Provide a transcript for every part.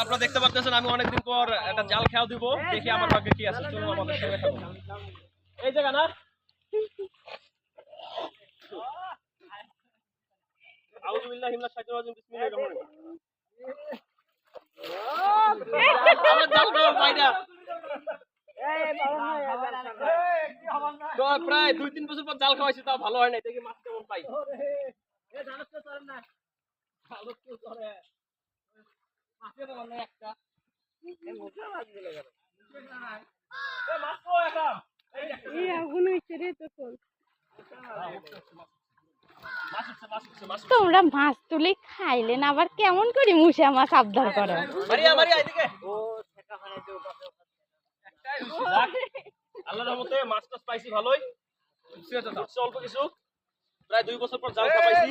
আপনারা দেখতে পাচ্ছেন আমি অনেকদিন পর একটা জাল খেয়াও দিব। দেখি আমার ভাগ্যে কি আছে। চলুন আমাদের সঙ্গে এই জায়গা না? আউযু বিল্লাহি মিনাশ শাইতানির রাজিম বিসমিল্লাহির রহমানির রহিম। আমার জাল খাওয়া পাইনা তো প্রায় দুই তিন বছর পর জাল খাওয়াইছি তাও ভালো হয় নাই। দেখি মাছ কেমন পাই। ভালো ধরে। একটা। মাছ। এই আগুন হয়েছে রে তখন। তোমরা মাছ তুলে খাইলেন আবার কেমন করে মুসা মাছ আবদার করো? মারিয়া মারিয়া এদিকে। আল্লাহর রহমতে মাছ টাছ পাইছি ভালোই। অল্প কিছু। প্রায় দুই বছর পর জাল খাপাইছি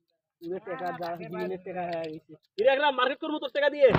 এ নুসার মার্কেট করব তোর টাকা দিয়ে।